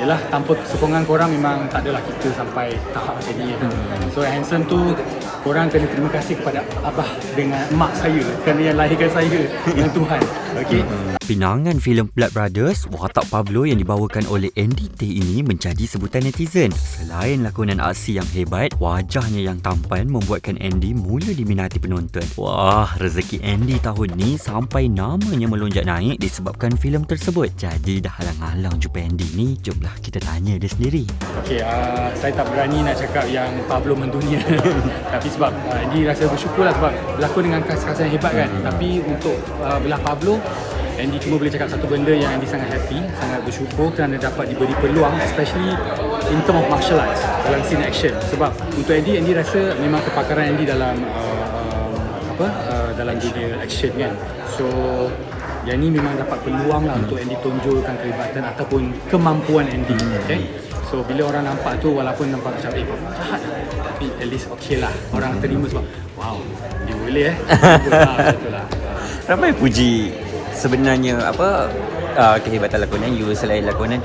Yelah tanpa sokongan korang memang tak adalah kita sampai tahap macam ni hmm. So Handsome tu korang kena terima kasih kepada abah dengan mak saya kerana yang lahirkan saya dengan Tuhan Okay Pinangan filem Blood Brothers, watak Pablo yang dibawakan oleh Andy Tay ini menjadi sebutan netizen. Selain lakonan aksi yang hebat, wajahnya yang tampan membuatkan Andy mula diminati penonton. Wah, rezeki Andy tahun ni sampai namanya melonjak naik disebabkan filem tersebut. Jadi dah halang-halang jumpa Andy ni, jomlah kita tanya dia sendiri. Okay, uh, saya tak berani nak cakap yang Pablo mendunia Tapi sebab uh, Andy rasa bersyukur lah sebab berlakon dengan kas-kas yang hebat kan. Tapi untuk uh, belah Pablo Andy cuma boleh cakap satu benda yang Andy sangat happy Sangat bersyukur kerana dapat diberi peluang Especially in term of martial arts Dalam scene action. Sebab untuk Andy, Andy rasa memang kepakaran Andy dalam uh, uh, apa uh, dalam dunia action kan. So yang ni memang dapat peluang lah untuk Andy tonjolkan kelibatan ataupun kemampuan Andy okay? So bila orang nampak tu walaupun nampak macam eh kau jahat lah Tapi at least okay lah Orang terima sebab wow dia boleh eh lah, lah Ramai puji sebenarnya apa uh, kehebatan lakonan you selain lakonan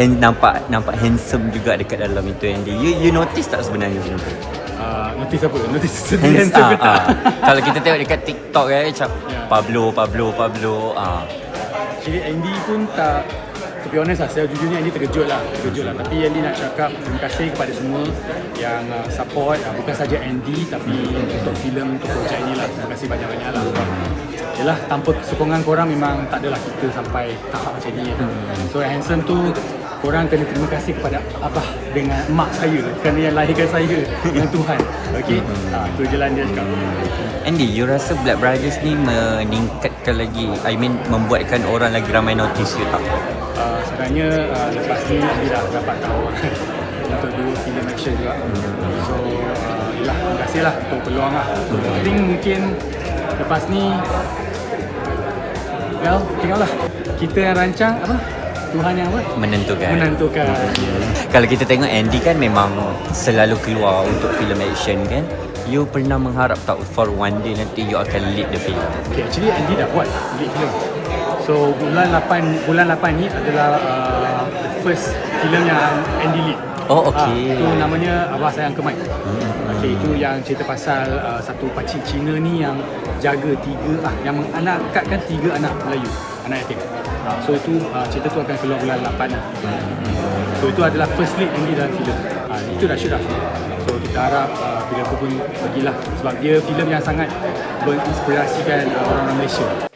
and nampak nampak handsome juga dekat dalam itu Andy. You you notice tak sebenarnya macam tu? uh, Notice apa? Notice Hands, handsome ah, tak? ah. Kalau kita tengok dekat TikTok eh macam Yeah. Pablo Pablo Pablo ah. Actually Andy pun tak To be honest lah, saya jujurnya Andy terkejut lah Terkejut lah. Tapi Andy nak cakap Terima kasih kepada semua Yang uh, support. Uh, Bukan saja Andy Tapi untuk filem Untuk projek ni lah. Terima kasih banyak-banyak lah. Sebab Yelah tanpa sokongan korang Memang tak adalah kita sampai Tahap macam ni. Kan. So Handsome tu Korang kena terima kasih kepada Abah dengan mak saya. Kerana yang lahirkan saya Dengan Tuhan. Okay? Uh, Tu je lah dia cakap. Andy, you rasa Black Brothers ni meningkatkan lagi I mean membuatkan orang lagi ramai notice you tak? Uh, sebenarnya uh, lepas ni Andy dah dapat tahu untuk dua filem action juga. So uh, terima kasih lah untuk peluang lah. So, I think mungkin lepas ni well tengoklah. Kita yang rancang apa? Tuhan yang apa? Menentukan. Menentukan. Kalau kita tengok Andy kan memang selalu keluar untuk filem action kan. You pernah mengharap tak for one day nanti you akan lead the film? Okay, actually Andy dah buat lead film. So bulan 8 bulan 8 ni adalah uh, the first film yang Andy lead. Oh, okay. Ah, itu namanya Abah Sayang Kemai. Okay, itu yang cerita pasal uh, satu pakcik Cina ni yang jaga tiga ah yang menganakkan tiga anak Melayu, anak yatim. Ah, so itu uh, cerita tu akan keluar bulan 8 lah. So itu adalah first lead Andy dalam filem. Ah, itu dah shoot dah. So kita harap uh, filem tu pun bagilah sebab dia filem yang sangat menginspirasikan uh, orang-orang Malaysia.